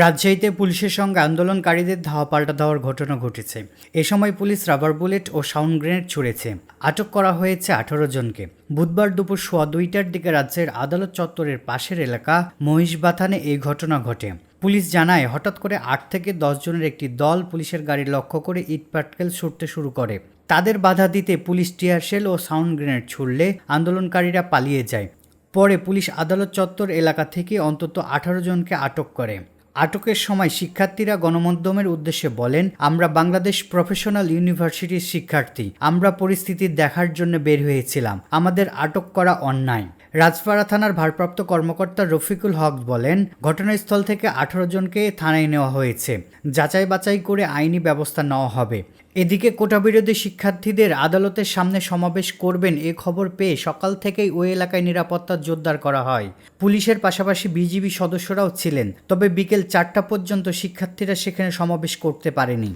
রাজশাহীতে পুলিশের সঙ্গে আন্দোলনকারীদের ধাওয়া পাল্টা দেওয়ার ঘটনা ঘটেছে। এ সময় পুলিশ রাবার বুলেট ও সাউন্ড গ্রেনেড ছুড়েছে। আটক করা হয়েছে আঠারো জনকে। বুধবার দুপুর সোয়া দুইটার দিকে রাজ্যের আদালত চত্বরের পাশের এলাকা মহিষবাথানে এই ঘটনা ঘটে। পুলিশ জানায়, হঠাৎ করে আট থেকে দশ জনের একটি দল পুলিশের গাড়ি লক্ষ্য করে ইট পাটকেল ছুটতে শুরু করে। তাদের বাধা দিতে পুলিশ টিয়ারশেল ও সাউন্ড গ্রেনেড ছুড়লে আন্দোলনকারীরা পালিয়ে যায়। পরে পুলিশ আদালত চত্বর এলাকা থেকে অন্তত আঠারো জনকে আটক করে। আটকের সময় শিক্ষার্থীরা গণমাধ্যমের উদ্দেশ্যে বলেন, আমরা বাংলাদেশ প্রফেশনাল ইউনিভার্সিটির শিক্ষার্থী। আমরা পরিস্থিতি দেখার জন্য বের হয়েছিলাম। আমাদের আটক করা অন্যায়। রাজপাড়া থানার ভারপ্রাপ্ত কর্মকর্তা রফিকুল হক বলেন, ঘটনাস্থল থেকে আঠারো জনকে থানায় নেওয়া হয়েছে। যাচাই বাছাই করে আইনি ব্যবস্থা নেওয়া হবে। এদিকে কোটাবিরোধী শিক্ষার্থীদের আদালতের সামনে সমাবেশ করবেন এ খবর পেয়ে সকাল থেকেই ওই এলাকায় নিরাপত্তা জোরদার করা হয়। পুলিশের পাশাপাশি বিজিবি সদস্যরাও ছিলেন, তবে বিকেল চারটা পর্যন্ত শিক্ষার্থীরা সেখানে সমাবেশ করতে পারেনি।